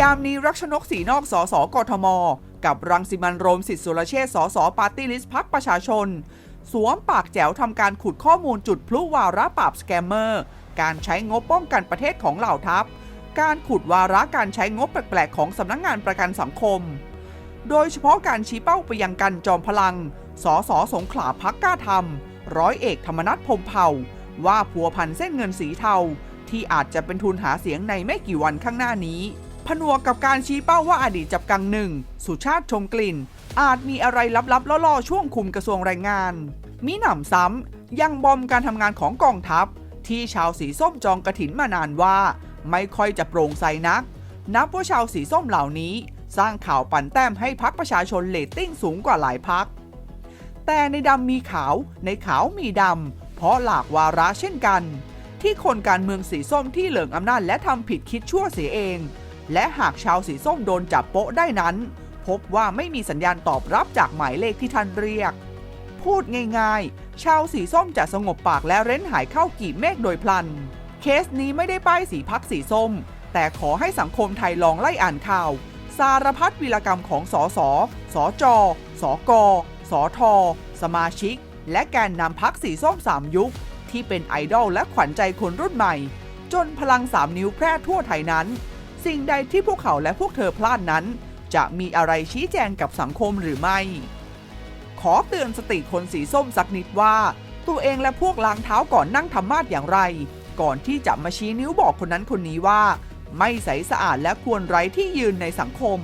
ยามนี้รักชนกสีนอกสสกทม กับรังสิมันโรมสิทธิสุรเชษสสปาร์ตี้ลิสต์พักประชาชน สวมปากแจ๋วทำการขุดข้อมูลจุดพลุวาระปราบสแกมเมอร์ การใช้งบป้องกันประเทศของเหล่าทัพ การขุดวาระการใช้งบแปลกๆของสำนักงงานประกันสังคม โดยเฉพาะการชี้เป้าไปยังกันจอมพลัง สสสงขลาพักกล้าทำร้อยเอกธรรมนัฐพมเผ่า ว่าผัวพันเส้นเงินสีเทาที่อาจจะเป็นทุนหาเสียงในไม่กี่วันข้างหน้านี้ ผนวกกับการชี้เป้าว่าอดีตจับกังหนึ่ง สุชาติชมกลิ่น อาจมีอะไรลับๆล่อๆช่วงคุมกระทรวงแรงงานมิหนำซ้ำยังบอมการทำงานของกองทัพ ที่ชาวสีส้มจองกระถินมานานว่า ไม่ค่อยจะโปร่งใสนัก นับว่าชาวสีส้มเหล่านี้ สร้างข่าวปั่นแต้มให้พักประชาชนเลตติ้งสูงกว่าหลายพัก แต่ในดำมีขาว ในขาวมีดำเพราะหลากวาระเช่นกัน ที่คนการเมืองสีส้มที่เหลิงอำนาจและทำผิดคิดชั่วเสียเอง และหากชาวสีส้มโดนจับโป๊ะได้นั้น พบว่าไม่มีสัญญาณตอบรับจากหมายเลขที่ท่านเรียก พูดง่ายๆ ชาวสีส้มจะสงบปากและเร้นหายเข้ากีบเมฆโดยพลัน เคสนี้ไม่ได้ป้ายสีพักสีส้ม แต่ขอให้สังคมไทยลองไล่อ่านข่าว สารพัดวีรกรรมของสส สจ สก สท สมาชิก และแกนนำพักสีส้มสามยุค ที่เป็นไอดอลและขวัญใจคนรุ่นใหม่ จนพลังสามนิ้วแพร่ทั่วไทยนั้น สิ่งใดที่พวกเขาและพวกเธอพลาดนั้น จะมีอะไรชี้แจงกับสังคมหรือไม่ ขอเตือนสติคนสีส้มสักนิดว่า ตัวเองและพวกล้างเท้าก่อนนั่งธรรมาสอย่างไร ก่อนที่จะมาชี้นิ้วบอกคนนั้นคนนี้ว่า ไม่ใสสะอาดและควรไร้ที่ยืนในสังคม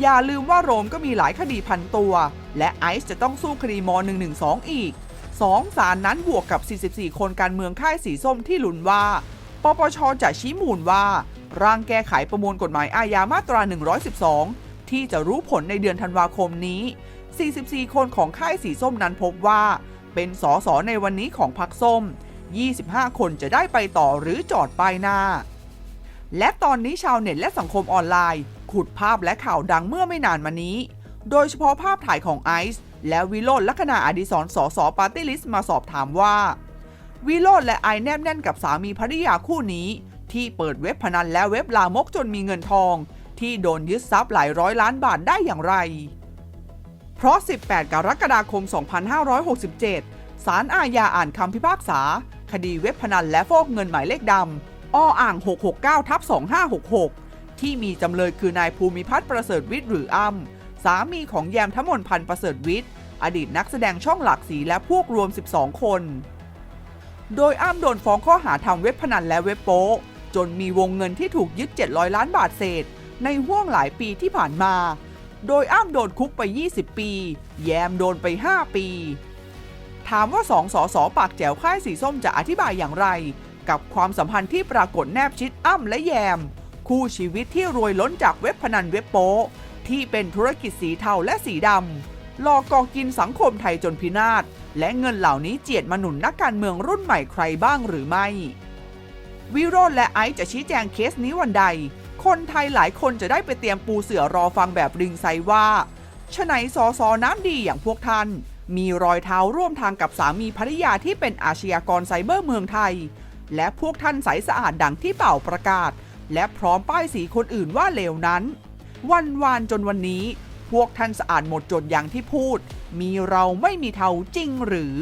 อย่าลืมว่าโรมก็มีหลายคดีพันตัว และไอซ์จะต้องสู้คดีม .112 อีก2สารนั้นบวกกับ 44 คนการเมืองค่ายสีส้มที่ลุ้นว่า ปปชจะชี้มูลว่า ร่างแก้ไขประมวลกฎหมายอาญามาตรา 112 ที่จะรู้ผลในเดือนธันวาคมนี้ 44 คนของค่ายสีส้มนั้นพบว่า เป็นสสในวันนี้ของพรรคส้ม 25 คนจะได้ไปต่อหรือจอดป้ายหน้า และตอนนี้ชาวเน็ตและสังคมออนไลน์ ขุดภาพและข่าวดังเมื่อไม่นานมานี้ โดยเฉพาะภาพถ่ายของไอซ์และวิโรจน์ลักษณะอดิศรสสปาร์ตี้ลิสต์มาสอบถามว่า วิโรจน์และไอแนบแน่นกับสามีภริยาคู่นี้ ที่เปิดเว็บพนันและเว็บลามกจนมีเงินทอง ที่โดนยึดทรัพย์หลายร้อยล้านบาทได้อย่างไร เพราะ 18 กรกฎาคม 2567 ศาลอาญาอ่านคำพิพากษา คดีเว็บพนันและฟอกเงินหมายเลขดำอ้ออ่าง 669ทับ2566 ที่มีจำเลยคือนายภูมิพัฒน์ประเสริฐวิทย์หรืออ้ำสามีของแยมทมนพันธ์ประเสริฐวิทย์ อดีตนักแสดงช่องหลักสีและพวกรวม 12 คน โดยอ้ำโดนฟ้องข้อหาทำเว็บพนันและเว็บโป๊ จนมีวงเงินที่ถูกยึด 700 ล้านบาทเศษ ในห่วงหลายปีที่ผ่านมา โดยอ้ำโดนคุกไป 20 ปี แยมโดนไป 5 ปี ถามว่าสองสอสอปากแจ๋วค่ายสีส้มจะอธิบายอย่างไร กับความสัมพันธ์ที่ปรากฏแนบชิดอ้ำและแยม คู่ชีวิตที่รวยล้นจากเว็บพนันเว็บโป๊ที่เป็นธุรกิจสีเทาและสีดำหลอกกอกินสังคมไทยจนพินาศและเงินเหล่านี้เจียดมาหนุนนักการเมืองรุ่นใหม่ใครบ้างหรือไม่ วิโรจน์และไอซ์จะชี้แจงเคสนี้วันใด คนไทยหลายคนจะได้ไปเตรียมปูเสือรอฟังแบบริงไซว่าชะไหนสอสอน้ำดีอย่างพวกท่าน มีรอยเท้าร่วมทางกับสามีภริยาที่เป็นอาชญากรไซเบอร์เมืองไทย และพวกท่านใสสะอาดดังที่เป่าประกาศ และพร้อมป้ายสีคนอื่นว่าเลวนั้น วันวานจนวันนี้ พวกท่านสะอาดหมดจดอย่างที่พูด มีเราไม่มีเทาจริงหรือ